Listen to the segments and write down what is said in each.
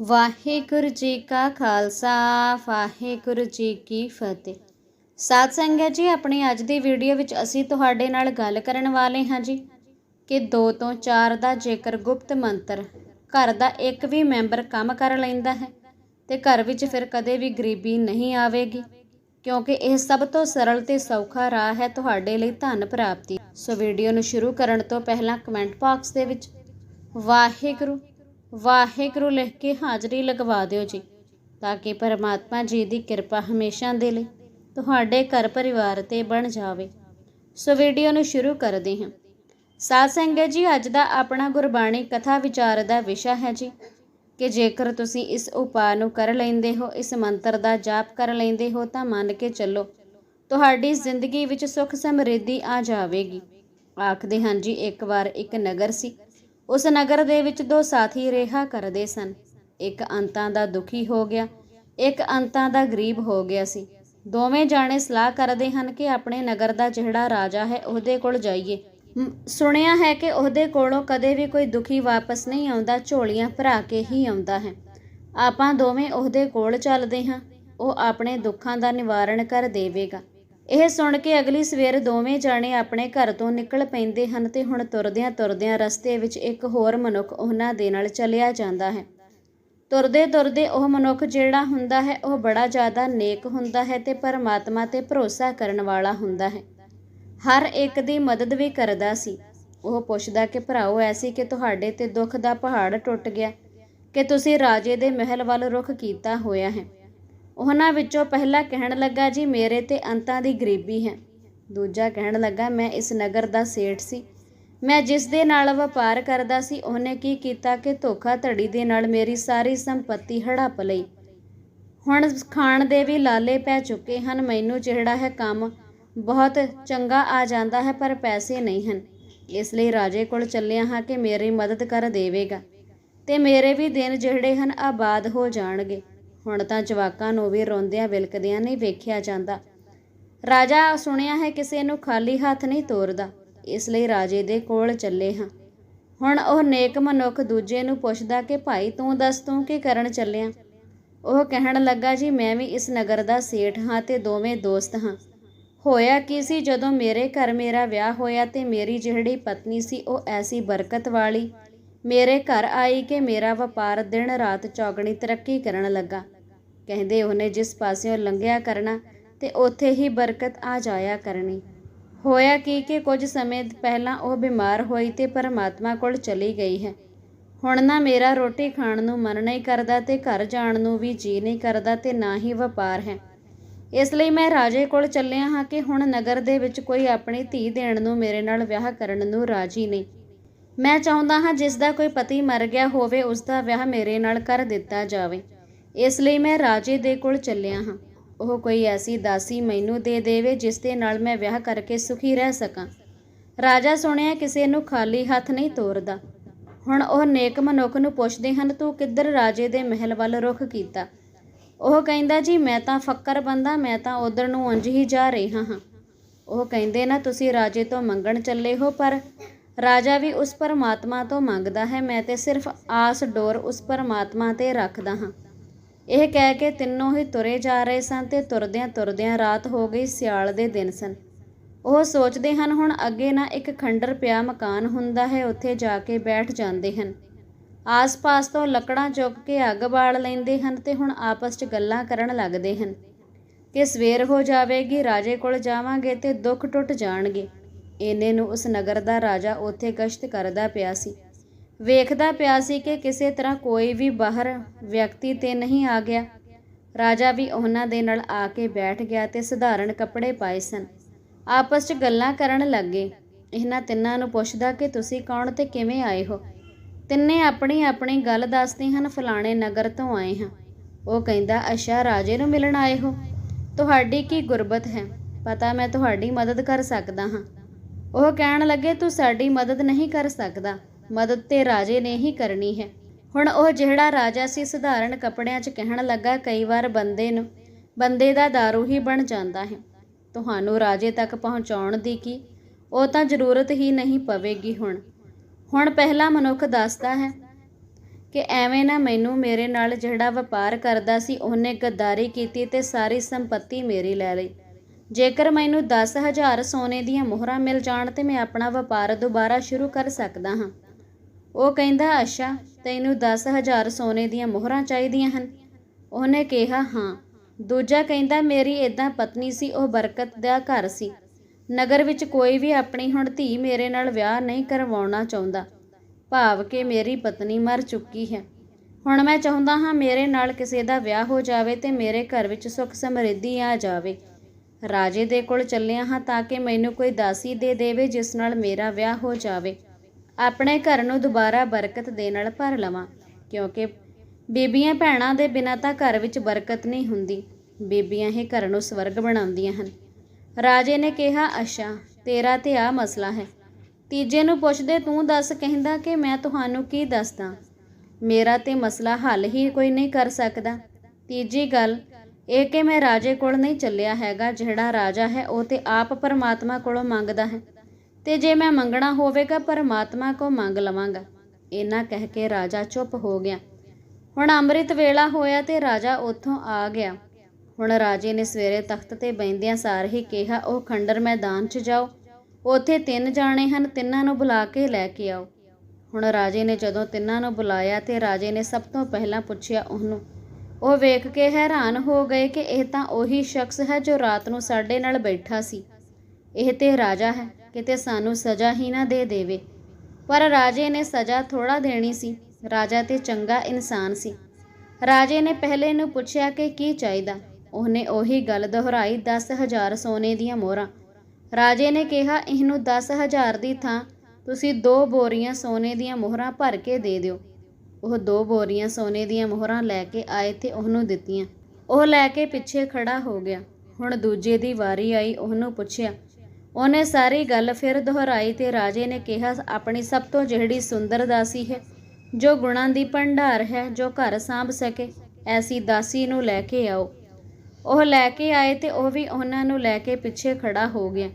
ਵਾਹਿਗੁਰੂ ਜੀ ਕਾ ਖਾਲਸਾ, ਵਾਹਿਗੁਰੂ ਜੀ ਕੀ ਫਤਿਹ। ਸਾਧ ਸੰਗਤ ਜੀ, ਆਪਣੀ ਅੱਜ ਦੀ ਵੀਡੀਓ ਵਿੱਚ ਅਸੀਂ ਤੁਹਾਡੇ ਨਾਲ ਗੱਲ ਕਰਨ ਵਾਲੇ ਹਾਂ ਜੀ ਕਿ 2 ਤੋਂ 4 ਦਾ ਜੇਕਰ ਗੁਪਤ ਮੰਤਰ ਘਰ ਦਾ ਇੱਕ ਵੀ ਮੈਂਬਰ ਕੰਮ ਕਰ ਲੈਂਦਾ ਹੈ ਤੇ ਘਰ ਵਿੱਚ ਫਿਰ ਕਦੇ ਵੀ ਗਰੀਬੀ ਨਹੀਂ ਆਵੇਗੀ, ਕਿਉਂਕਿ ਇਹ ਸਭ ਤੋਂ ਸਰਲ ਤੇ ਸੌਖਾ ਰਾਹ ਹੈ ਤੁਹਾਡੇ ਲਈ ਧਨ ਪ੍ਰਾਪਤੀ। ਸੋ ਵੀਡੀਓ ਨੂੰ ਸ਼ੁਰੂ ਕਰਨ ਤੋਂ ਪਹਿਲਾਂ ਕਮੈਂਟ ਬਾਕਸ ਦੇ ਵਿੱਚ ਵਾਹਿਗੁਰੂ ਵਾਹਿਗੁਰੂ ਲਿਖ ਕੇ ਹਾਜ਼ਰੀ ਲਗਵਾ ਦਿਓ ਜੀ, ਤਾਂ ਕਿ ਪਰਮਾਤਮਾ ਜੀ ਦੀ ਕਿਰਪਾ ਹਮੇਸ਼ਾ ਦੇ ਲਈ ਤੁਹਾਡੇ ਘਰ ਪਰਿਵਾਰ ਤੇ ਬਣ ਜਾਵੇ। ਸੋ ਵੀਡੀਓ ਨੂੰ ਸ਼ੁਰੂ ਕਰਦੇ ਹਾਂ। ਸਾਧ ਸੰਗਤ ਜੀ, ਅੱਜ ਦਾ ਆਪਣਾ ਗੁਰਬਾਣੀ ਕਥਾ ਵਿਚਾਰ ਦਾ ਵਿਸ਼ਾ ਹੈ ਜੀ, ਕਿ ਜੇਕਰ ਤੁਸੀਂ ਇਸ ਉਪਾਅ ਨੂੰ ਕਰ ਲੈਂਦੇ ਹੋ, ਇਸ ਮੰਤਰ ਦਾ ਜਾਪ ਕਰ ਲੈਂਦੇ ਹੋ, ਤਾਂ ਮੰਨ ਕੇ ਚੱਲੋ, ਤੁਹਾਡੀ ਜ਼ਿੰਦਗੀ ਵਿੱਚ ਸੁੱਖ ਸਮਰਿੱਧੀ ਆ ਜਾਵੇਗੀ। ਆਖਦੇ ਹਾਂ ਜੀ, ਇੱਕ ਵਾਰ ਇੱਕ ਨਗਰ ਸੀ ਉਸ ਨਗਰ ਦੇ ਵਿੱਚ ਦੋ ਸਾਥੀ ਰਿਹਾ ਕਰਦੇ ਸਨ। ਇੱਕ ਅੰਤਾਂ ਦਾ ਦੁਖੀ ਹੋ ਗਿਆ, ਇੱਕ ਅੰਤਾਂ ਦਾ ਗਰੀਬ ਹੋ ਗਿਆ ਸੀ। ਦੋਵੇਂ ਜਾਣੇ ਸਲਾਹ ਕਰਦੇ ਹਨ ਕਿ ਆਪਣੇ ਨਗਰ ਦਾ ਜਿਹੜਾ ਰਾਜਾ ਹੈ ਉਹਦੇ ਕੋਲ ਜਾਈਏ। ਸੁਣਿਆ ਹੈ ਕਿ ਉਹਦੇ ਕੋਲੋਂ ਕਦੇ ਵੀ ਕੋਈ ਦੁਖੀ ਵਾਪਸ ਨਹੀਂ ਆਉਂਦਾ, ਝੋਲੀਆਂ ਭਰਾ ਕੇ ਹੀ ਆਉਂਦਾ ਹੈ। ਆਪਾਂ ਦੋਵੇਂ ਉਹਦੇ ਕੋਲ ਚੱਲਦੇ ਹਾਂ, ਉਹ ਆਪਣੇ ਦੁੱਖਾਂ ਦਾ ਨਿਵਾਰਨ ਕਰ ਦੇਵੇਗਾ। ਇਹ ਸੁਣ ਕੇ ਅਗਲੀ ਸਵੇਰ ਦੋਵੇਂ ਜਾਣੇ ਆਪਣੇ ਘਰ ਤੋਂ ਨਿਕਲ ਪੈਂਦੇ ਹਨ ਤੇ ਹੁਣ ਤੁਰਦਿਆਂ ਤੁਰਦਿਆਂ ਰਸਤੇ ਵਿੱਚ ਇੱਕ ਹੋਰ ਮਨੁੱਖ ਉਹਨਾਂ ਦੇ ਨਾਲ ਚੱਲਿਆ ਜਾਂਦਾ ਹੈ। ਤੁਰਦੇ ਤੁਰਦੇ ਉਹ ਮਨੁੱਖ ਜਿਹੜਾ ਹੁੰਦਾ ਹੈ, ਉਹ ਬੜਾ ਜ਼ਿਆਦਾ ਨੇਕ ਹੁੰਦਾ ਹੈ ਤੇ ਪਰਮਾਤਮਾ ਤੇ ਭਰੋਸਾ ਕਰਨ ਵਾਲਾ ਹੁੰਦਾ ਹੈ। ਹਰ ਇੱਕ ਦੀ ਮਦਦ ਵੀ ਕਰਦਾ ਸੀ। ਉਹ ਪੁੱਛਦਾ ਕਿ, ਭਰਾਓ ਐਸੀ ਕਿ ਤੁਹਾਡੇ ਤੇ ਦੁੱਖ ਦਾ ਪਹਾੜ ਟੁੱਟ ਗਿਆ? ਕਿ ਤੁਸੀਂ ਰਾਜੇ ਦੇ ਮਹਿਲ ਵੱਲ ਰੁਖ ਕੀਤਾ ਹੋਇਆ ਹੈ? ਉਹਨਾਂ ਵਿੱਚੋਂ ਪਹਿਲਾ ਕਹਿਣ ਲੱਗਾ, ਜੀ, ਮੇਰੇ ਤੇ ਅੰਤਾਂ ਦੀ ਗਰੀਬੀ ਹੈ। ਦੂਜਾ ਕਹਿਣ ਲੱਗਾ, ਮੈਂ ਇਸ ਨਗਰ ਦਾ ਸੇਠ ਸੀ। ਮੈਂ ਜਿਸ ਦੇ ਨਾਲ ਵਪਾਰ ਕਰਦਾ ਸੀ, ਉਹਨੇ ਕੀ ਕੀਤਾ ਕਿ ਧੋਖਾ ਧੜੀ ਦੇ ਨਾਲ ਮੇਰੀ ਸਾਰੀ ਸੰਪਤੀ ਹੜੱਪ ਲਈ। ਹੁਣ ਖਾਣ ਦੇ ਵੀ ਲਾਲੇ ਪੈ ਚੁੱਕੇ ਹਨ। ਮੈਨੂੰ ਜਿਹੜਾ ਹੈ ਕੰਮ ਬਹੁਤ ਚੰਗਾ ਆ ਜਾਂਦਾ ਹੈ, ਪਰ ਪੈਸੇ ਨਹੀਂ ਹਨ। ਇਸ ਲਈ ਰਾਜੇ ਕੋਲ ਚੱਲਿਆ ਹਾਂ ਕਿ ਮੇਰੀ ਮਦਦ ਕਰ ਦੇਵੇਗਾ ਤੇ ਮੇਰੇ ਵੀ ਦਿਨ ਜਿਹੜੇ ਹਨ ਆਬਾਦ ਹੋ ਜਾਣਗੇ। ਹੁਣ ਤਾਂ ਜਵਾਕਾਂ ਨੂੰ ਵੀ ਰੋਂਦਿਆਂ ਵਿਲਕਦਿਆਂ ਨਹੀਂ ਵੇਖਿਆ ਜਾਂਦਾ। ਰਾਜਾ ਸੁਣਿਆ ਹੈ ਕਿਸੇ ਨੂੰ ਖਾਲੀ ਹੱਥ ਨਹੀਂ ਤੋਰਦਾ, ਇਸ ਲਈ ਰਾਜੇ ਦੇ ਕੋਲ ਚੱਲੇ ਹਾਂ। ਹੁਣ ਉਹ ਨੇਕ ਮਨੁੱਖ ਦੂਜੇ ਨੂੰ ਪੁੱਛਦਾ ਕਿ, ਭਾਈ, ਤੂੰ ਦੱਸ, ਤੂੰ ਕੀ ਕਰਨ ਚੱਲਿਆ? ਉਹ ਕਹਿਣ ਲੱਗਾ, ਜੀ, ਮੈਂ ਵੀ ਇਸ ਨਗਰ ਦਾ ਸੇਠ ਹਾਂ ਤੇ ਦੋਵੇਂ ਦੋਸਤ ਹਾਂ। ਹੋਇਆ ਕੀ ਸੀ? ਜਦੋਂ ਮੇਰੇ ਘਰ ਮੇਰਾ ਵਿਆਹ ਹੋਇਆ ਤੇ ਮੇਰੀ ਜਿਹੜੀ ਪਤਨੀ ਸੀ ਉਹ ਐਸੀ ਬਰਕਤ ਵਾਲੀ ਮੇਰੇ ਘਰ ਆਈ ਕਿ ਮੇਰਾ ਵਪਾਰ ਦਿਨ ਰਾਤ ਚੌਗਣੀ ਤਰੱਕੀ ਕਰਨ ਲੱਗਾ। ਕਹਿੰਦੇ ਉਹਨੇ ਜਿਸ ਪਾਸਿਓਂ ਲੰਘਿਆ ਕਰਨਾ ਤੇ ਉੱਥੇ ਹੀ ਬਰਕਤ ਆ ਜਾਇਆ ਕਰਨੀ। ਹੋਇਆ ਕੀ ਕਿ ਕੁਝ ਸਮੇਂ ਪਹਿਲਾਂ ਉਹ ਬਿਮਾਰ ਹੋਈ ਤੇ ਪਰਮਾਤਮਾ ਕੋਲ ਚਲੀ ਗਈ ਹੈ। ਹੁਣ ਨਾ ਮੇਰਾ ਰੋਟੀ ਖਾਣ ਨੂੰ ਮਨ ਨਹੀਂ ਕਰਦਾ ਤੇ ਘਰ ਜਾਣ ਨੂੰ ਵੀ ਜੀ ਨਹੀਂ ਕਰਦਾ ਤੇ ਨਾ ਹੀ ਵਪਾਰ ਹੈ। ਇਸ ਲਈ ਮੈਂ ਰਾਜੇ ਕੋਲ ਚੱਲਿਆ ਹਾਂ ਕਿ ਹੁਣ ਨਗਰ ਦੇ ਵਿੱਚ ਕੋਈ ਆਪਣੀ ਧੀ ਦੇਣ ਨੂੰ ਮੇਰੇ ਨਾਲ ਵਿਆਹ ਕਰਨ ਨੂੰ ਰਾਜੀ ਨਹੀਂ। ਮੈਂ ਚਾਹੁੰਦਾ ਹਾਂ ਜਿਸ ਦਾ ਕੋਈ ਪਤੀ ਮਰ ਗਿਆ ਹੋਵੇ, ਉਸ ਦਾ ਵਿਆਹ ਮੇਰੇ ਨਾਲ ਕਰ ਦਿੱਤਾ ਜਾਵੇ। ਇਸ ਲਈ ਮੈਂ ਰਾਜੇ ਦੇ ਕੋਲ ਚੱਲਿਆ ਹਾਂ। ਉਹ ਕੋਈ ਐਸੀ ਦਾਸੀ ਮੈਨੂੰ ਦੇ ਦੇਵੇ ਜਿਸ ਦੇ ਨਾਲ ਮੈਂ ਵਿਆਹ ਕਰਕੇ ਸੁਖੀ ਰਹਿ ਸਕਾਂ। ਰਾਜਾ ਸੁਣਿਆ ਕਿਸੇ ਨੂੰ ਖਾਲੀ ਹੱਥ ਨਹੀਂ ਤੋਰਦਾ। ਹੁਣ ਉਹ ਨੇਕ ਮਨੁੱਖ ਨੂੰ ਪੁੱਛਦੇ ਹਨ, ਤੂੰ ਕਿੱਧਰ ਰਾਜੇ ਦੇ ਮਹਿਲ ਵੱਲ ਰੁਖ ਕੀਤਾ? ਉਹ ਕਹਿੰਦਾ, ਜੀ, ਮੈਂ ਤਾਂ ਫੱਕਰ ਬੰਦਾ, ਮੈਂ ਤਾਂ ਉਧਰ ਨੂੰ ਉਂਝ ਹੀ ਜਾ ਰਿਹਾ ਹਾਂ। ਉਹ ਕਹਿੰਦੇ, ਨਾ, ਤੁਸੀਂ ਰਾਜੇ ਤੋਂ ਮੰਗਣ ਚੱਲੇ ਹੋ, ਪਰ ਰਾਜਾ ਵੀ ਉਸ ਪਰਮਾਤਮਾ ਤੋਂ ਮੰਗਦਾ ਹੈ, ਮੈਂ ਤੇ ਸਿਰਫ ਆਸ ਡੋਰ ਉਸ ਪਰਮਾਤਮਾ ਤੇ ਰੱਖਦਾ ਹਾਂ। ਇਹ ਕਹਿ ਕੇ ਤਿੰਨੋਂ ਹੀ ਤੁਰੇ ਜਾ ਰਹੇ ਸਨ ਤੇ ਤੁਰਦਿਆਂ ਤੁਰਦਿਆਂ ਰਾਤ ਹੋ ਗਈ ਸਿਆਲ ਦੇ ਦਿਨ ਸਨ। ਉਹ ਸੋਚਦੇ ਹਨ, ਹੁਣ ਅੱਗੇ ਨਾ ਇੱਕ ਖੰਡਰ ਪਿਆ ਮਕਾਨ ਹੁੰਦਾ ਹੈ, ਉੱਥੇ ਜਾ ਕੇ ਬੈਠ ਜਾਂਦੇ ਹਨ। ਆਸ-ਪਾਸ ਤੋਂ ਲੱਕੜਾਂ ਚੁੱਕ ਕੇ ਅੱਗ ਬਾਲ ਲੈਂਦੇ ਹਨ ਤੇ ਹੁਣ ਆਪਸ 'ਚ ਗੱਲਾਂ ਕਰਨ ਲੱਗਦੇ ਹਨ ਕਿ ਸਵੇਰ ਹੋ ਜਾਵੇਗੀ, ਰਾਜੇ ਕੋਲ ਜਾਵਾਂਗੇ ਤੇ ਦੁੱਖ ਟੁੱਟ ਜਾਣਗੇ। ਇੰਨੇ ਨੂੰ ਉਸ ਨਗਰ ਦਾ ਰਾਜਾ ਉੱਥੇ ਗਸ਼ਤ ਕਰਦਾ ਪਿਆ ਸੀ। ਵੇਖਦਾ ਪਿਆ ਸੀ ਕਿ ਕਿਸੇ ਤਰ੍ਹਾਂ ਕੋਈ ਵੀ ਬਾਹਰ ਵਿਅਕਤੀ ਤੇ ਨਹੀਂ ਆ ਗਿਆ। ਰਾਜਾ ਵੀ ਉਹਨਾਂ ਦੇ ਨਾਲ ਆ ਕੇ ਬੈਠ ਗਿਆ ਤੇ ਸਧਾਰਨ ਕੱਪੜੇ ਪਾਏ ਸਨ। ਆਪਸ 'ਚ ਗੱਲਾਂ ਕਰਨ ਲੱਗੇ। ਇਹਨਾਂ ਤਿੰਨਾਂ ਨੂੰ ਪੁੱਛਦਾ ਕਿ ਤੁਸੀਂ ਕੌਣ ਤੇ ਕਿਵੇਂ ਆਏ ਹੋ? ਤਿੰਨੇ ਆਪਣੀ ਆਪਣੀ ਗੱਲ ਦੱਸਦੇ ਹਨ, ਫਲਾਣੇ ਨਗਰ ਤੋਂ ਆਏ ਹਾਂ। ਉਹ ਕਹਿੰਦਾ, ਅੱਛਾ, ਰਾਜੇ ਨੂੰ ਮਿਲਣ ਆਏ ਹੋ? ਤੁਹਾਡੀ ਕੀ ਗੁਰਬਤ ਹੈ? ਪਤਾ ਮੈਂ ਤੁਹਾਡੀ ਮਦਦ ਕਰ ਸਕਦਾ ਹਾਂ। ਉਹ ਕਹਿਣ ਲੱਗੇ, ਤੂੰ ਸਾਡੀ ਮਦਦ ਨਹੀਂ ਕਰ ਸਕਦਾ। ਮਦਦ ਤੇ ਰਾਜੇ ਨੇ ਹੀ ਕਰਨੀ ਹੈ। ਹੁਣ ਉਹ ਜਿਹੜਾ ਰਾਜਾ ਸੀ, ਸਧਾਰਨ ਕੱਪੜਿਆਂ 'ਚ ਕਹਿਣ ਲੱਗਾ, ਕਈ ਵਾਰ ਬੰਦੇ ਨੂੰ, ਬੰਦੇ ਦਾ दारू ਹੀ ਬਣ ਜਾਂਦਾ ਹੈ। ਤੁਹਾਨੂੰ ਰਾਜੇ ਤੱਕ ਪਹੁੰਚਾਉਣ ਦੀ ਕੀ? ਉਹ ਤਾਂ ਜ਼ਰੂਰਤ ਹੀ ਨਹੀਂ ਪਵੇਗੀ ਹੁਣ। ਹੁਣ ਪਹਿਲਾ ਮਨੁੱਖ ਦੱਸਦਾ ਹੈ ਕਿ ਐਵੇਂ ਨਾ ਮੈਨੂੰ ਮੇਰੇ ਨਾਲ ਜਿਹੜਾ ਵਪਾਰ ਕਰਦਾ ਸੀ, ਉਹਨੇ ਗੱਦਾਰੀ ਕੀਤੀ ਤੇ ਸਾਰੀ ਸੰਪਤੀ ਮੇਰੀ ਲੈ ਲਈ। ਜੇਕਰ ਮੈਨੂੰ 10000 ਸੋਨੇ ਦੀਆਂ ਮੋਹਰਾਂ ਮਿਲ ਜਾਣ ਤੇ ਮੈਂ ਆਪਣਾ ਵਪਾਰ ਦੁਬਾਰਾ ਸ਼ੁਰੂ ਕਰ ਸਕਦਾ ਹਾਂ। ਉਹ ਕਹਿੰਦਾ, ਅੱਛਾ, ਤੈਨੂੰ 10000 ਸੋਨੇ ਦੀਆਂ ਮੋਹਰਾਂ ਚਾਹੀਦੀਆਂ ਹਨ। ਉਹਨੇ ਕਿਹਾ, ਹਾਂ। ਦੂਜਾ ਕਹਿੰਦਾ, ਮੇਰੀ ਇਦਾਂ ਪਤਨੀ ਸੀ, ਉਹ ਬਰਕਤ ਦਾ ਘਰ ਸੀ। ਨਗਰ ਵਿੱਚ ਕੋਈ ਵੀ ਆਪਣੀ ਹੁਣ ਧੀ ਮੇਰੇ ਨਾਲ ਵਿਆਹ ਨਹੀਂ ਕਰਵਾਉਣਾ ਚਾਹੁੰਦਾ। ਭਾਵ ਕਿ ਮੇਰੀ ਪਤਨੀ ਮਰ ਚੁੱਕੀ ਹੈ। ਹੁਣ ਮੈਂ ਚਾਹੁੰਦਾ ਹਾਂ ਮੇਰੇ ਨਾਲ ਕਿਸੇ ਦਾ ਵਿਆਹ ਹੋ ਜਾਵੇ ਤੇ ਮੇਰੇ ਘਰ ਵਿੱਚ ਸੁੱਖ ਸਮਰਿੱਧੀ ਆ ਜਾਵੇ। ਰਾਜੇ ਦੇ ਕੋਲ ਚੱਲਿਆ ਹਾਂ ਤਾਂ ਕਿ ਮੈਨੂੰ ਕੋਈ ਦਾਸੀ ਦੇ ਦੇਵੇ ਜਿਸ ਨਾਲ ਮੇਰਾ ਵਿਆਹ ਹੋ ਜਾਵੇ। ਆਪਣੇ ਘਰ ਨੂੰ ਦੁਬਾਰਾ ਬਰਕਤ ਦੇ ਨਾਲ ਭਰ ਲਵਾਂ, ਕਿਉਂਕਿ ਬੀਬੀਆਂ ਭੈਣਾਂ ਦੇ ਬਿਨਾਂ ਤਾਂ ਘਰ ਵਿੱਚ ਬਰਕਤ ਨਹੀਂ ਹੁੰਦੀ। ਬੀਬੀਆਂ ਹੀ ਘਰ ਨੂੰ ਸਵਰਗ ਬਣਾਉਂਦੀਆਂ ਹਨ। ਰਾਜੇ ਨੇ ਕਿਹਾ, ਅੱਛਾ, ਤੇਰਾ ਤੇ ਆ ਮਸਲਾ ਹੈ। ਤੀਜੇ ਨੂੰ ਪੁੱਛਦੇ, ਤੂੰ ਦੱਸ ਕਹਿੰਦਾ ਕਿ ਮੈਂ ਤੁਹਾਨੂੰ ਕੀ ਦੱਸਦਾ? ਮੇਰਾ ਤੇ ਮਸਲਾ ਹੱਲ ਹੀ ਕੋਈ ਨਹੀਂ ਕਰ ਸਕਦਾ। ਤੀਜੀ ਗੱਲ ਇਹ ਕਿ ਮੈਂ ਰਾਜੇ ਕੋਲ ਨਹੀਂ ਚੱਲਿਆ ਹੈਗਾ, ਜਿਹੜਾ ਰਾਜਾ ਹੈ ਉਹ ਤੇ ਆਪ ਪਰਮਾਤਮਾ ਕੋਲੋਂ ਮੰਗਦਾ ਹੈ। ਤੇ ਜੇ ਮੈਂ ਮੰਗਣਾ ਹੋਵੇਗਾ, ਪਰਮਾਤਮਾ ਕੋ ਮੰਗ ਲਵਾਂਗਾ। ਇਹਨਾਂ ਕਹਿ ਕੇ ਰਾਜਾ ਚੁੱਪ ਹੋ ਗਿਆ। ਹੁਣ ਅੰਮ੍ਰਿਤ ਵੇਲਾ ਹੋਇਆ ਤੇ ਰਾਜਾ ਉੱਥੋਂ ਆ ਗਿਆ। ਹੁਣ ਰਾਜੇ ਨੇ ਸਵੇਰੇ ਤਖਤ ਤੇ ਬੈੰਦਿਆਂ ਸਾਰ ਹੀ ਕਿਹਾ, ਉਹ ਖੰਡਰ ਮੈਦਾਨ 'ਚ ਜਾਓ। ਉੱਥੇ ਤਿੰਨ ਜਾਣੇ ਹਨ, ਤਿੰਨਾਂ ਨੂੰ ਬੁਲਾ ਕੇ ਲੈ ਕੇ ਆਓ। ਹੁਣ ਰਾਜੇ ਨੇ ਜਦੋਂ ਤਿੰਨਾਂ ਨੂੰ ਬੁਲਾਇਆ ਤੇ ਰਾਜੇ ਨੇ ਸਭ ਤੋਂ ਪਹਿਲਾਂ ਪੁੱਛਿਆ ਉਹਨੂੰ ਉਹ ਵੇਖ ਕੇ ਹੈਰਾਨ ਹੋ ਗਏ ਕਿ ਇਹ ਤਾਂ ਉਹੀ ਸ਼ਖਸ ਹੈ ਜੋ ਰਾਤ ਨੂੰ ਸਾਡੇ ਨਾਲ ਬੈਠਾ ਸੀ। ਇਹ ਤੇ ਰਾਜਾ ਹੈ, ਕਿਤੇ ਸਾਨੂੰ ਸਜ਼ਾ ਹੀ ਨਾ ਦੇ ਦੇਵੇ। ਪਰ ਰਾਜੇ ਨੇ ਸਜ਼ਾ ਥੋੜਾ ਦੇਣੀ ਸੀ। ਰਾਜਾ ਤੇ ਚੰਗਾ ਇਨਸਾਨ ਸੀ। ਰਾਜੇ ਨੇ ਪਹਿਲੇ ਨੂੰ ਪੁੱਛਿਆ ਕਿ ਕੀ ਚਾਹੀਦਾ। ਉਹਨੇ ਉਹੀ ਗੱਲ ਦੁਹਰਾਈ 10000 ਸੋਨੇ ਦੀਆਂ ਮੋਹਰਾਂ। ਰਾਜੇ ਨੇ ਕਿਹਾ, ਇਹਨੂੰ 10000 ਦੀ ਥਾਂ ਤੁਸੀਂ ਦੋ ਬੋਰੀਆਂ ਸੋਨੇ ਦੀਆਂ ਮੋਹਰਾਂ ਭਰ ਕੇ ਦੇ ਦਿਓ। ਉਹ ਦੋ ਬੋਰੀਆਂ ਸੋਨੇ ਦੀਆਂ ਮੋਹਰਾਂ ਲੈ ਕੇ ਆਏ ਤੇ ਉਹਨੂੰ ਦਿੱਤੀਆਂ। ਉਹ ਲੈ ਕੇ ਪਿੱਛੇ ਖੜਾ ਹੋ ਗਿਆ। ਹੁਣ ਦੂਜੇ ਦੀ ਵਾਰੀ ਆਈ, ਉਹਨੂੰ ਪੁੱਛਿਆ, ਉਹਨੇ ਸਾਰੀ ਗੱਲ ਫਿਰ ਦੁਹਰਾਈ ਤੇ ਰਾਜੇ ਨੇ ਕਿਹਾ, ਆਪਣੀ ਸਭ ਤੋਂ ਜਿਹੜੀ ਸੁੰਦਰ ਦਾਸੀ ਹੈ, ਜੋ ਗੁਣਾਂ ਦੀ ਭੰਡਾਰ ਹੈ, ਜੋ ਘਰ ਸਾਂਭ ਸਕੇ, ਐਸੀ ਦਾਸੀ ਨੂੰ ਲੈ ਕੇ ਆਓ। ਉਹ ਲੈ ਕੇ ਆਏ ਤੇ ਉਹ ਵੀ ਉਹਨਾਂ ਨੂੰ ਲੈ ਕੇ ਪਿੱਛੇ ਖੜਾ ਹੋ ਗਿਆ।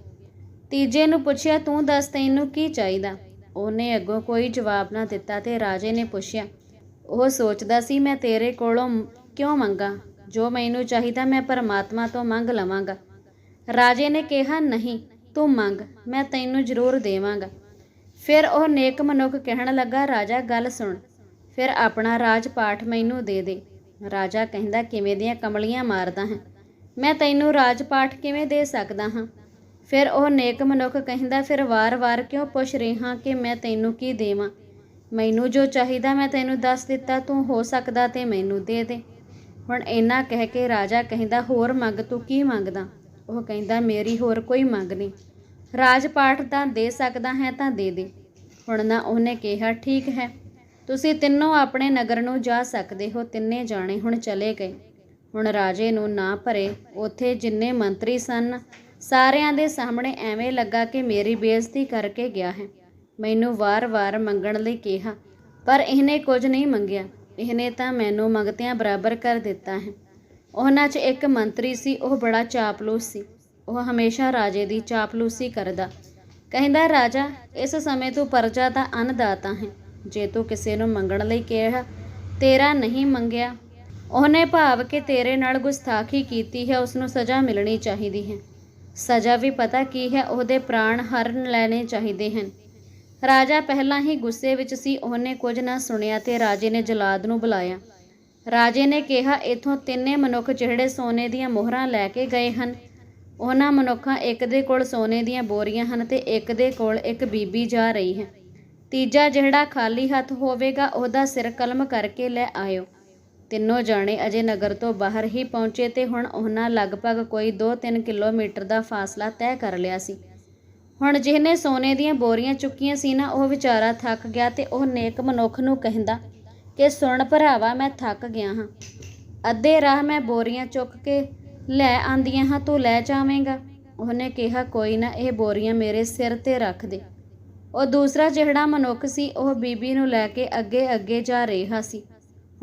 ਤੀਜੇ ਨੂੰ ਪੁੱਛਿਆ, ਤੂੰ ਦੱਸ, ਤੈਨੂੰ ਕੀ ਚਾਹੀਦਾ? ਉਹਨੇ ਅੱਗੋਂ ਕੋਈ ਜਵਾਬ ਨਾ ਦਿੱਤਾ ਤੇ ਰਾਜੇ ਨੇ ਪੁੱਛਿਆ, ਉਹ ਸੋਚਦਾ ਸੀ ਮੈਂ ਤੇਰੇ ਕੋਲੋਂ ਕਿਉਂ ਮੰਗਾ? ਜੋ ਮੈਨੂੰ ਚਾਹੀਦਾ ਮੈਂ ਪਰਮਾਤਮਾ ਤੋਂ ਮੰਗ ਲਵਾਂਗਾ। ਰਾਜੇ ਨੇ ਕਿਹਾ, ਨਹੀਂ, ਤੂੰ ਮੰਗ, ਮੈਂ ਤੈਨੂੰ ਜ਼ਰੂਰ ਦੇਵਾਂਗਾ। ਫਿਰ ਉਹ ਨੇਕ ਮਨੁੱਖ ਕਹਿਣ ਲੱਗਾ, ਰਾਜਾ, ਗੱਲ ਸੁਣ, ਫਿਰ ਆਪਣਾ ਰਾਜ ਪਾਠ ਮੈਨੂੰ ਦੇ ਦੇ। ਰਾਜਾ ਕਹਿੰਦਾ, ਕਿਵੇਂ ਦੀਆਂ ਕਮਲੀਆਂ ਮਾਰਦਾ ਹੈ? ਮੈਂ ਤੈਨੂੰ ਰਾਜ ਪਾਠ ਕਿਵੇਂ ਦੇ ਸਕਦਾ ਹਾਂ? ਫਿਰ ਉਹ ਨੇਕ ਮਨੁੱਖ ਕਹਿੰਦਾ, ਫਿਰ ਵਾਰ-ਵਾਰ ਕਿਉਂ ਪੁੱਛ ਰਿਹਾ ਕਿ ਮੈਂ ਤੈਨੂੰ ਕੀ ਦੇਵਾਂ? ਮੈਨੂੰ ਜੋ ਚਾਹੀਦਾ ਮੈਂ ਤੈਨੂੰ ਦੱਸ ਦਿੱਤਾ, ਤੂੰ ਹੋ ਸਕਦਾ ਤੇ ਮੈਨੂੰ ਦੇ ਦੇ। ਹੁਣ ਇੰਨਾ ਕਹਿ ਕੇ ਰਾਜਾ ਕਹਿੰਦਾ, ਹੋਰ ਮੰਗ ਤੂੰ ਕੀ ਮੰਗਦਾ? ਉਹ ਕਹਿੰਦਾ, ਮੇਰੀ ਹੋਰ ਕੋਈ ਮੰਗ ਨਹੀਂ। ਰਾਜ ਪਾਠ ਤਾਂ ਦੇ ਸਕਦਾ ਹੈ ਤਾਂ ਦੇ ਦੇ। ਹੁਣ ਨਾ ਉਹਨੇ ਕਿਹਾ, ਠੀਕ ਹੈ, ਤੁਸੀਂ ਤਿੰਨੋਂ ਆਪਣੇ ਨਗਰ ਨੂੰ ਜਾ ਸਕਦੇ ਹੋ, ਤਿੰਨੇ ਜਾਣੇ ਹੁਣ ਚਲੇ ਗਏ। ਹੁਣ ਰਾਜੇ ਨੂੰ ਨਾ ਭਰੇ, ਉੱਥੇ ਜਿੰਨੇ ਮੰਤਰੀ ਸਨ ਸਾਰਿਆਂ ਦੇ ਸਾਹਮਣੇ ਐਵੇਂ ਲੱਗਾ ਕਿ ਮੇਰੀ ਬੇਇੱਜ਼ਤੀ ਕਰਕੇ ਗਿਆ ਹੈ। ਮੈਨੂੰ ਵਾਰ-ਵਾਰ ਮੰਗਣ ਲਈ ਕਿਹਾ, ਪਰ ਇਹਨੇ ਕੁਝ ਨਹੀਂ ਮੰਗਿਆ। ਇਹਨੇ ਤਾਂ ਮੈਨੂੰ ਮੰਗਤਿਆਂ ਬਰਾਬਰ ਕਰ ਦਿੱਤਾ ਹੈ। ਉਹਨਾਂ 'ਚ ਇੱਕ ਮੰਤਰੀ ਸੀ, ਉਹ ਬੜਾ ਚਾਪਲੂਸ ਸੀ। ਉਹ ਹਮੇਸ਼ਾ ਰਾਜੇ ਦੀ ਚਾਪਲੂਸੀ ਕਰਦਾ। ਕਹਿੰਦਾ, ਰਾਜਾ, ਇਸ ਸਮੇਂ ਤੂੰ ਪਰਜਾ ਦਾ ਅੰਨਦਾਤਾ ਹੈ। ਜੇ ਤੂੰ ਕਿਸੇ ਨੂੰ ਮੰਗਣ ਲਈ ਕਿਹਾ, ਤੇਰਾ ਨਹੀਂ ਮੰਗਿਆ। ਉਹਨੇ ਭਾਵ ਕਿ ਤੇਰੇ ਨਾਲ ਗੁਸਤਾਖੀ ਕੀਤੀ ਹੈ, ਉਸ ਨੂੰ ਸਜ਼ਾ ਮਿਲਣੀ ਚਾਹੀਦੀ ਹੈ। ਸਜ਼ਾ ਵੀ ਪਤਾ ਕੀ ਹੈ, ਉਹਦੇ ਪ੍ਰਾਣ ਹਰਨ ਲੈਣੇ ਚਾਹੀਦੇ ਹਨ। ਰਾਜਾ ਪਹਿਲਾਂ ਹੀ ਗੁੱਸੇ ਵਿੱਚ ਸੀ, ਉਹਨੇ ਕੁਝ ਨਾ ਸੁਣਿਆ ਤੇ ਰਾਜੇ ਨੇ ਜਲਾਦ ਨੂੰ ਬੁਲਾਇਆ। ਰਾਜੇ ਨੇ ਕਿਹਾ, ਇਥੋਂ ਤਿੰਨੇ ਮਨੁੱਖ ਜਿਹੜੇ ਸੋਨੇ ਦੀਆਂ ਮੋਹਰਾਂ ਲੈ ਕੇ ਗਏ ਹਨ, ਉਹਨਾਂ ਮਨੁੱਖਾਂ ਇੱਕ ਦੇ ਕੋਲ ਸੋਨੇ ਦੀਆਂ ਬੋਰੀਆਂ ਹਨ ਤੇ ਇੱਕ ਦੇ ਕੋਲ ਇੱਕ ਬੀਬੀ ਜਾ ਰਹੀ ਹੈ। ਤੀਜਾ ਜਿਹੜਾ ਖਾਲੀ ਹੱਥ ਹੋਵੇਗਾ, ਉਹਦਾ ਸਿਰ ਕਲਮ ਕਰਕੇ ਲੈ ਆਇਓ। ਤਿੰਨੋਂ ਜਾਣੇ ਅਜੇ ਨਗਰ ਤੋਂ ਬਾਹਰ ਹੀ ਪਹੁੰਚੇ ਤੇ ਹੁਣ ਉਹਨਾਂ ਲਗਭਗ ਕੋਈ 2-3 ਕਿਲੋਮੀਟਰ ਦਾ ਫਾਸਲਾ ਤੈਅ ਕਰ ਲਿਆ ਸੀ। ਹੁਣ ਜਿਹਨੇ ਸੋਨੇ ਦੀਆਂ ਬੋਰੀਆਂ ਚੁੱਕੀਆਂ ਸੀ ਨਾ, ਉਹ ਵਿਚਾਰਾ ਥੱਕ ਗਿਆ ਤੇ ਉਹ ਨੇਕ ਮਨੁੱਖ ਨੂੰ ਕਹਿੰਦਾ ਕਿ, ਸੁਣ ਭਰਾਵਾ, ਮੈਂ ਥੱਕ ਗਿਆ ਹਾਂ। ਅੱਧੇ ਰਾਹ ਮੈਂ ਬੋਰੀਆਂ ਚੁੱਕ ਕੇ ਲੈ ਆਂਦੀਆਂ ਹਾਂ, ਤੂੰ ਲੈ ਜਾਵੇਂਗਾ। ਉਹਨੇ ਕਿਹਾ, ਕੋਈ ਨਾ, ਇਹ ਬੋਰੀਆਂ ਮੇਰੇ ਸਿਰ ਤੇ ਰੱਖ ਦੇ। ਉਹ ਦੂਸਰਾ ਜਿਹੜਾ ਮਨੁੱਖ ਸੀ, ਉਹ ਬੀਬੀ ਨੂੰ ਲੈ ਕੇ ਅੱਗੇ ਅੱਗੇ ਜਾ ਰਿਹਾ ਸੀ।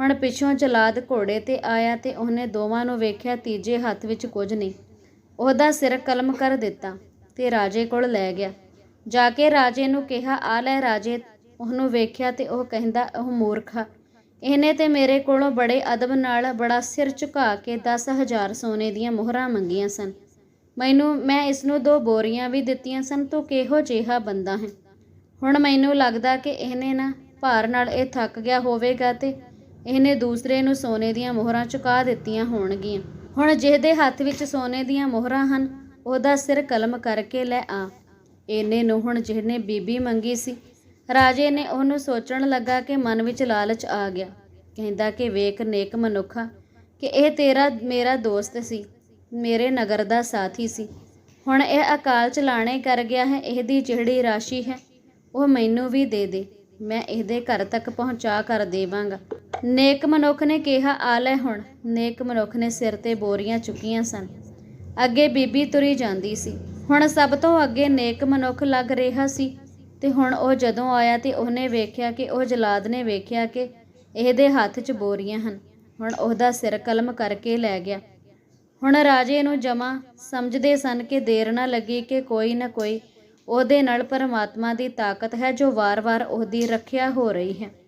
ਹੁਣ ਪਿੱਛੋਂ ਜਲਾਦ ਘੋੜੇ ਤੇ ਆਇਆ ਤੇ ਉਹਨੇ ਦੋਵਾਂ ਨੂੰ ਵੇਖਿਆ ਤੀਜੇ ਹੱਥ ਵਿੱਚ ਕੁਝ ਨਹੀਂ। ਉਹਦਾ ਸਿਰ ਕਲਮ ਕਰ ਦਿੱਤਾ ਤੇ ਰਾਜੇ ਕੋਲ ਲੈ ਗਿਆ। ਜਾ ਕੇ ਰਾਜੇ ਨੂੰ ਕਿਹਾ, ਆ ਲੈ ਰਾਜੇ। ਉਹਨੂੰ ਵੇਖਿਆ ਤੇ ਉਹ ਕਹਿੰਦਾ, ਉਹ ਮੂਰਖਾ ਇਹਨੇ ਤੇ ਮੇਰੇ ਕੋਲੋਂ ਬੜੇ ਅਦਬ ਨਾਲ ਬੜਾ ਸਿਰ ਝੁਕਾ ਕੇ 10000 ਸੋਨੇ ਦੀਆਂ ਮੋਹਰਾਂ ਮੰਗੀਆਂ ਸਨ। ਮੈਨੂੰ, ਮੈਂ ਇਸ ਨੂੰ ਦੋ ਬੋਰੀਆਂ ਵੀ ਦਿੱਤੀਆਂ ਸਨ, ਤੂੰ ਕਿਹੋ ਜਿਹਾ ਬੰਦਾ ਹੈ? ਹੁਣ ਮੈਨੂੰ ਲੱਗਦਾ ਕਿ ਇਹਨੇ ਨਾ ਭਾਰ ਨਾਲ ਇਹ ਥੱਕ ਗਿਆ ਹੋਵੇਗਾ ਤੇ ਇਹਨੇ ਦੂਸਰੇ ਨੂੰ ਸੋਨੇ ਦੀਆਂ ਮੋਹਰਾਂ ਚੁਕਾ ਦਿੱਤੀਆਂ ਹੋਣਗੀਆਂ। ਹੁਣ ਜਿਹਦੇ ਹੱਥ ਵਿੱਚ ਸੋਨੇ ਦੀਆਂ ਮੋਹਰਾਂ ਹਨ, ਉਹਦਾ ਸਿਰ ਕਲਮ ਕਰਕੇ ਲੈ ਆ। ਇਹਨੇ ਨੂੰ ਹੁਣ ਜਿਹਨੇ ਬੀਬੀ ਮੰਗੀ ਸੀ। ਰਾਜੇ ਨੇ ਉਹਨੂੰ ਸੋਚਣ ਲੱਗਾ ਕਿ ਮਨ ਵਿੱਚ ਲਾਲਚ ਆ ਗਿਆ। ਕਹਿੰਦਾ ਕਿ ਵੇਖ ਨੇਕ ਮਨੁੱਖਾ, ਕਿ ਇਹ ਤੇਰਾ, ਮੇਰਾ ਦੋਸਤ ਸੀ, ਮੇਰੇ ਨਗਰ ਦਾ ਸਾਥੀ ਸੀ। ਹੁਣ ਇਹ ਅਕਾਲ ਚਲਾਣੇ ਕਰ ਗਿਆ ਹੈ, ਇਹਦੀ ਜਿਹੜੀ ਰਾਸ਼ੀ ਹੈ, ਉਹ ਮੈਨੂੰ ਵੀ ਦੇ ਦੇ। ਮੈਂ ਇਹਦੇ ਘਰ ਤੱਕ ਪਹੁੰਚਾ ਕਰ ਦੇਵਾਂਗਾ। ਨੇਕ ਮਨੁੱਖ ਨੇ ਕਿਹਾ, ਆ ਲੈ ਹੁਣ। ਨੇਕ ਮਨੁੱਖ ਨੇ ਸਿਰ ਤੇ ਬੋਰੀਆਂ ਚੁੱਕੀਆਂ ਸਨ। ਅੱਗੇ ਬੀਬੀ ਤੁਰੀ ਜਾਂਦੀ ਸੀ। ਹੁਣ ਸਭ ਤੋਂ ਅੱਗੇ ਨੇਕ ਮਨੁੱਖ ਲੱਗ ਰਿਹਾ ਸੀ। ਤੇ ਹੁਣ ਉਹ ਜਦੋਂ ਆਇਆ ਤੇ ਉਹਨੇ ਵੇਖਿਆ ਕਿ ਉਹ ਜਲਾਦ ਨੇ ਵੇਖਿਆ ਕਿ ਇਹਦੇ ਹੱਥ 'ਚ ਬੋਰੀਆਂ ਹਨ। ਹੁਣ ਉਹਦਾ ਸਿਰ ਕਲਮ ਕਰਕੇ ਲੈ ਗਿਆ। ਹੁਣ ਰਾਜੇ ਨੂੰ ਜਮਾ ਸਮਝਦੇ ਸਨ ਕਿ ਦੇਰ ਨਾ ਲੱਗੀ ਕਿ ਕੋਈ ਨਾ ਕੋਈ ਉਹਦੇ ਨਾਲ ਪਰਮਾਤਮਾ ਦੀ ਤਾਕਤ ਹੈ ਜੋ ਵਾਰ-ਵਾਰ ਉਹਦੀ ਰੱਖਿਆ ਹੋ ਰਹੀ ਹੈ।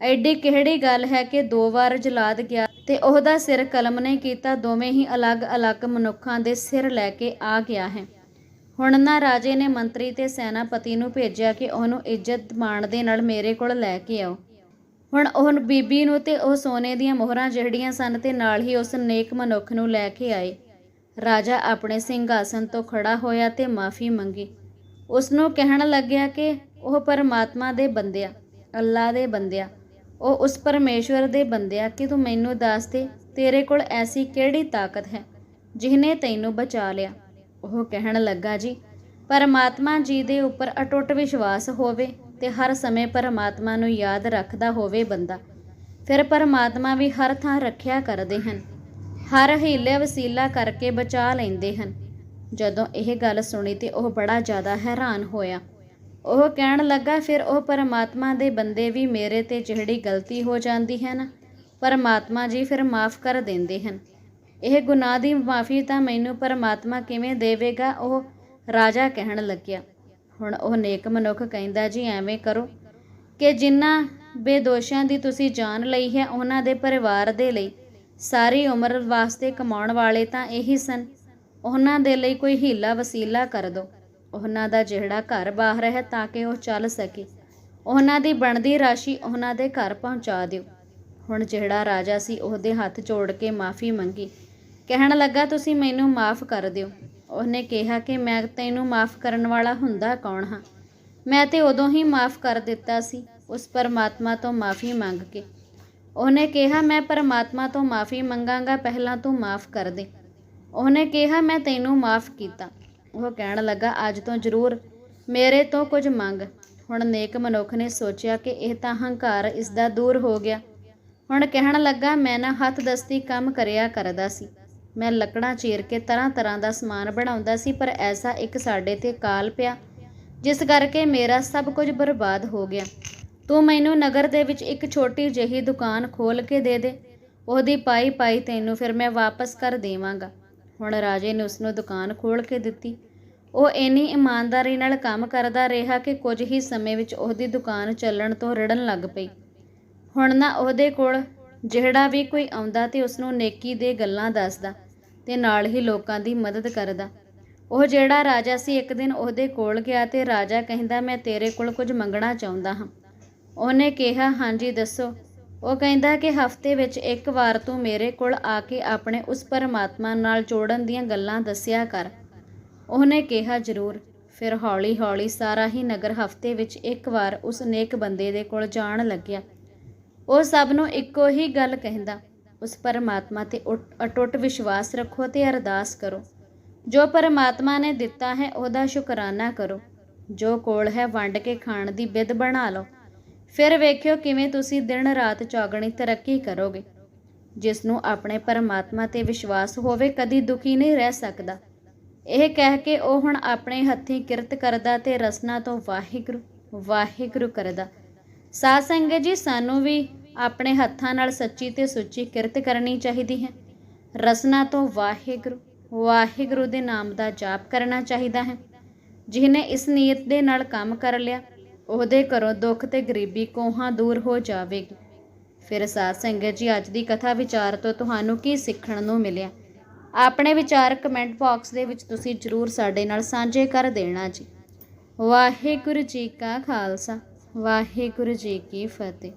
ਐਡੀ ਕਿਹੜੀ ਗੱਲ ਹੈ ਕਿ ਦੋ ਵਾਰ ਜਲਾਦ ਗਿਆ ਤੇ ਉਹਦਾ ਸਿਰ ਕਲਮ ਨੇ ਕੀਤਾ, ਦੋਵੇਂ ਹੀ ਅਲੱਗ-ਅਲੱਗ ਮਨੁੱਖਾਂ ਦੇ ਸਿਰ ਲੈ ਕੇ ਆ ਗਿਆ ਹੈ। ਹੁਣ ਨਾ ਰਾਜੇ ਨੇ ਮੰਤਰੀ ਤੇ ਸੈਨਾਪਤੀ ਨੂੰ ਭੇਜਿਆ ਕਿ ਉਹਨੂੰ ਇੱਜ਼ਤ ਮਾਣ ਦੇ ਨਾਲ ਮੇਰੇ ਕੋਲ ਲੈ ਕੇ ਆਓ। ਹੁਣ ਉਹ ਬੀਬੀ ਨੂੰ ਤੇ ਉਹ ਸੋਨੇ ਦੀਆਂ ਮੋਹਰਾਂ ਜਿਹੜੀਆਂ ਸਨ ਤੇ ਨਾਲ ਹੀ ਉਸ ਨੇਕ ਮਨੁੱਖ ਨੂੰ ਲੈ ਕੇ ਆਏ। ਰਾਜਾ ਆਪਣੇ ਸਿੰਘਾਸਨ ਤੋਂ ਖੜਾ ਹੋਇਆ ਤੇ ਮਾਫੀ ਮੰਗੀ। ਉਸ ਨੂੰ ਕਹਿਣ ਲੱਗਿਆ ਕਿ ਉਹ ਪਰਮਾਤਮਾ ਦੇ ਬੰਦਿਆ, ਅੱਲਾ ਦੇ ਬੰਦਿਆ। ਉਹ ਉਸ ਪਰਮੇਸ਼ਵਰ ਦੇ ਬੰਦਿਆ ਕਿ ਤੂੰ ਮੈਨੂੰ ਦੱਸ ਦੇ, ਤੇਰੇ ਕੋਲ ਐਸੀ ਕਿਹੜੀ ਤਾਕਤ ਹੈ ਜਿਹਨੇ ਤੈਨੂੰ ਬਚਾ ਲਿਆ? ਉਹ ਕਹਿਣ ਲੱਗਾ, ਜੀ, ਪਰਮਾਤਮਾ ਜੀ ਦੇ ਉੱਪਰ ਅਟੁੱਟ ਵਿਸ਼ਵਾਸ ਹੋਵੇ ਤੇ ਹਰ ਸਮੇਂ ਪਰਮਾਤਮਾ ਨੂੰ ਯਾਦ ਰੱਖਦਾ ਹੋਵੇ ਬੰਦਾ। ਫਿਰ ਪਰਮਾਤਮਾ ਵੀ ਹਰ ਥਾਂ ਰੱਖਿਆ ਕਰਦੇ ਹਨ, ਹਰ ਹੀਲੇ ਵਸੀਲਾ ਕਰਕੇ ਬਚਾ ਲੈਂਦੇ ਹਨ। ਜਦੋਂ ਇਹ ਗੱਲ ਸੁਣੀ ਤੇ ਉਹ ਬੜਾ ਜ਼ਿਆਦਾ ਹੈਰਾਨ ਹੋਇਆ। ਉਹ ਕਹਿਣ ਲੱਗਾ, ਫਿਰ ਉਹ ਪਰਮਾਤਮਾ ਦੇ ਬੰਦੇ ਵੀ ਮੇਰੇ ਤੇ ਜਿਹੜੀ ਗਲਤੀ ਹੋ ਜਾਂਦੀ ਹੈ ਨਾ, ਪਰਮਾਤਮਾ ਜੀ ਫਿਰ ਮਾਫ ਕਰ ਦਿੰਦੇ ਹਨ। ਇਹ ਗੁਨਾਹ ਦੀ ਮਾਫੀ ਤਾਂ ਮੈਨੂੰ ਪਰਮਾਤਮਾ ਕਿਵੇਂ ਦੇਵੇਗਾ? ਉਹ ਰਾਜਾ ਕਹਿਣ ਲੱਗਿਆ। ਹੁਣ ਉਹ ਨੇਕ ਮਨੁੱਖ ਕਹਿੰਦਾ, ਜੀ ਐਵੇਂ ਕਰੋ ਕਿ ਜਿਨ੍ਹਾਂ ਬੇਦੋਸ਼ਾਂ ਦੀ ਤੁਸੀਂ ਜਾਨ ਲਈ ਹੈ, ਉਹਨਾਂ ਦੇ ਪਰਿਵਾਰ ਦੇ ਲਈ ਸਾਰੀ ਉਮਰ ਵਾਸਤੇ ਕਮਾਉਣ ਵਾਲੇ ਤਾਂ ਇਹੀ ਸਨ। ਉਹਨਾਂ ਦੇ ਲਈ ਕੋਈ ਹੀਲਾ ਵਸੀਲਾ ਕਰ ਦਿਓ ਉਹਨਾਂ ਦਾ ਜਿਹੜਾ ਘਰ ਬਾਹਰ ਹੈ ਤਾਂ ਕਿ ਉਹ ਚੱਲ ਸਕੇ। ਉਹਨਾਂ ਦੀ ਬਣਦੀ ਰਾਸ਼ੀ ਉਹਨਾਂ ਦੇ ਘਰ ਪਹੁੰਚਾ ਦਿਓ। ਹੁਣ ਜਿਹੜਾ ਰਾਜਾ ਸੀ ਉਹਦੇ ਹੱਥ ਜੋੜ ਕੇ ਮਾਫੀ ਮੰਗੀ। ਕਹਿਣ ਲੱਗਾ, ਤੁਸੀਂ ਮੈਨੂੰ ਮਾਫ ਕਰ ਦਿਓ। ਉਹਨੇ ਕਿਹਾ ਕਿ, ਮੈਂ ਤੈਨੂੰ ਮਾਫ ਕਰਨ ਵਾਲਾ ਹੁੰਦਾ ਕੌਣ ਹਾਂ? ਮੈਂ ਤੇ ਉਦੋਂ ਹੀ ਮਾਫ ਕਰ ਦਿੱਤਾ ਸੀ, ਉਸ ਪਰਮਾਤਮਾ ਤੋਂ ਮਾਫੀ ਮੰਗ ਕੇ। ਉਹਨੇ ਕਿਹਾ, ਮੈਂ ਪਰਮਾਤਮਾ ਤੋਂ ਮਾਫੀ ਮੰਗਾਂਗਾ, ਪਹਿਲਾਂ ਤੂੰ ਮਾਫ ਕਰ ਦੇ। ਉਹਨੇ ਕਿਹਾ, ਮੈਂ ਤੈਨੂੰ ਮਾਫ ਕੀਤਾ। ਉਹ ਕਹਿਣ ਲੱਗਾ, ਅੱਜ ਤੋਂ ਜ਼ਰੂਰ। ਮੇਰੇ ਤੋਂ ਕੁਝ ਮੰਗ। ਹੁਣ ਨੇਕ ਮਨੁੱਖ ਨੇ ਸੋਚਿਆ ਕਿ ਇਹ ਤਾਂ ਹੰਕਾਰ ਇਸ ਦਾ ਦੂਰ ਹੋ ਗਿਆ। ਹੁਣ ਕਹਿਣ ਲੱਗਾ, ਮੈਂ ਨਾ ਹੱਥ ਦਸਤੀ ਕੰਮ ਕਰਿਆ ਕਰਦਾ ਸੀ। ਮੈਂ ਲੱਕੜਾਂ ਚੀਰ ਕੇ ਤਰ੍ਹਾਂ ਤਰ੍ਹਾਂ ਦਾ ਸਮਾਨ ਬਣਾਉਂਦਾ ਸੀ, ਪਰ ਐਸਾ ਇੱਕ ਸਾਡੇ ਤੇ ਕਾਲ ਪਿਆ, ਜਿਸ ਕਰਕੇ ਮੇਰਾ ਸਭ ਕੁਝ ਬਰਬਾਦ ਹੋ ਗਿਆ। ਤੂੰ ਮੈਨੂੰ ਨਗਰ ਦੇ ਵਿੱਚ ਇੱਕ ਛੋਟੀ ਜਿਹੀ ਦੁਕਾਨ ਖੋਲ ਕੇ ਦੇ ਦੇ। ਉਹਦੀ ਪਾਈ ਪਾਈ ਤੈਨੂੰ ਫਿਰ ਮੈਂ ਵਾਪਸ ਕਰ ਦੇਵਾਂਗਾ। ਹੁਣ ਰਾਜੇ ਨੇ ਉਸ ਨੂੰ ਦੁਕਾਨ ਖੋਲ ਕੇ ਦਿੱਤੀ। ਉਹ ਇੰਨੀ ਇਮਾਨਦਾਰੀ ਨਾਲ ਕੰਮ ਕਰਦਾ ਰਿਹਾ ਕਿ ਕੁਝ ਹੀ ਸਮੇਂ ਵਿੱਚ ਉਹਦੀ ਦੁਕਾਨ ਚੱਲਣ ਤੋਂ ਰੜਨ ਲੱਗ ਪਈ। ਹੁਣ ਨਾ ਉਹਦੇ ਕੋਲ ਜਿਹੜਾ ਵੀ ਕੋਈ ਆਉਂਦਾ ਤੇ ਉਸ ਨੂੰ ਨੇਕੀ ਦੇ ਗੱਲਾਂ ਦੱਸਦਾ ਤੇ ਨਾਲ ਹੀ ਲੋਕਾਂ ਦੀ ਮਦਦ ਕਰਦਾ। ਉਹ ਜਿਹੜਾ ਰਾਜਾ ਸੀ, ਇੱਕ ਦਿਨ ਉਹਦੇ ਕੋਲ ਗਿਆ ਤੇ ਰਾਜਾ ਕਹਿੰਦਾ, ਮੈਂ ਤੇਰੇ ਕੋਲ ਕੁਝ ਮੰਗਣਾ ਚਾਹੁੰਦਾ ਹਾਂ। ਉਹਨੇ ਕਿਹਾ, ਹਾਂਜੀ, ਦੱਸੋ। ਉਹ ਕਹਿੰਦਾ ਕਿ ਹਫ਼ਤੇ ਵਿੱਚ ਇੱਕ ਵਾਰ ਤੂੰ ਮੇਰੇ ਕੋਲ ਆ ਕੇ ਆਪਣੇ ਉਸ ਪਰਮਾਤਮਾ ਨਾਲ ਜੋੜਨ ਦੀਆਂ ਗੱਲਾਂ ਦੱਸਿਆ ਕਰ। ਉਹਨੇ ਕਿਹਾ, ਜ਼ਰੂਰ। ਫਿਰ ਹੌਲੀ-ਹੌਲੀ ਸਾਰਾ ਹੀ ਨਗਰ ਹਫ਼ਤੇ ਵਿੱਚ ਇੱਕ ਵਾਰ ਉਸ ਨੇਕ ਬੰਦੇ ਦੇ ਕੋਲ ਜਾਣ ਲੱਗਿਆ। ਉਹ ਸਭ ਨੂੰ ਇੱਕੋ ਹੀ ਗੱਲ ਕਹਿੰਦਾ, ਉਸ ਪਰਮਾਤਮਾ ਤੇ ਉਟ- ਅਟੁੱਟ ਵਿਸ਼ਵਾਸ ਰੱਖੋ ਤੇ ਅਰਦਾਸ ਕਰੋ। ਜੋ ਪਰਮਾਤਮਾ ਨੇ ਦਿੱਤਾ ਹੈ, ਉਹਦਾ ਸ਼ੁਕਰਾਨਾ ਕਰੋ। ਜੋ ਕੋਲ ਹੈ, ਵੰਡ ਕੇ ਖਾਣ ਦੀ ਬਿੱਦ ਬਣਾ ਲਓ। ਫਿਰ ਵੇਖਿਓ ਕਿਵੇਂ ਤੁਸੀਂ ਦਿਨ ਰਾਤ ਚੌਗਣੀ ਤਰੱਕੀ ਕਰੋਗੇ। ਜਿਸ ਨੂੰ ਆਪਣੇ ਪਰਮਾਤਮਾ ਤੇ ਵਿਸ਼ਵਾਸ ਹੋਵੇ, ਕਦੀ ਦੁਖੀ ਨਹੀਂ ਰਹਿ ਸਕਦਾ। ਇਹ ਕਹਿ ਕੇ ਉਹ ਹੁਣ ਆਪਣੇ ਹੱਥੀਂ ਕਿਰਤ ਕਰਦਾ ਤੇ ਰਸਨਾ ਤੋਂ ਵਾਹਿਗੁਰੂ ਵਾਹਿਗੁਰੂ ਕਰਦਾ। ਸਾਧ ਸੰਗਤ ਜੀ, ਸਾਨੂੰ ਵੀ ਆਪਣੇ ਹੱਥਾਂ ਨਾਲ ਸੱਚੀ ਤੇ ਸੁੱਚੀ ਕਿਰਤ ਕਰਨੀ ਚਾਹੀਦੀ ਹੈ। ਰਸਨਾ ਤੋਂ ਵਾਹਿਗੁਰੂ ਵਾਹਿਗੁਰੂ ਦੇ ਨਾਮ ਦਾ ਜਾਪ ਕਰਨਾ ਚਾਹੀਦਾ ਹੈ। ਜਿਹਨੇ ਇਸ ਨੀਅਤ ਦੇ ਨਾਲ ਕੰਮ ਕਰ ਲਿਆ, ਉਹਦੇ ਘਰੋਂ ਦੁੱਖ ਤੇ ਗਰੀਬੀ ਕੋਹਾਂ ਦੂਰ ਹੋ ਜਾਵੇਗੀ। ਫਿਰ ਸਾਧ ਸੰਗਤ ਜੀ, ਅੱਜ ਦੀ ਕਥਾ ਵਿਚਾਰ ਤੋਂ ਤੁਹਾਨੂੰ ਕੀ ਸਿੱਖਣ ਨੂੰ ਮਿਲਿਆ? ਆਪਣੇ ਵਿਚਾਰ ਕਮੈਂਟ ਬਾਕਸ ਦੇ ਵਿੱਚ ਤੁਸੀਂ ਜਰੂਰ ਸਾਡੇ ਨਾਲ ਸਾਂਝੇ ਕਰ ਦੇਣਾ ਜੀ। ਵਾਹਿਗੁਰੂ ਜੀ ਕਾ ਖਾਲਸਾ, ਵਾਹਿਗੁਰੂ ਜੀ ਕੀ ਫਤਿਹ।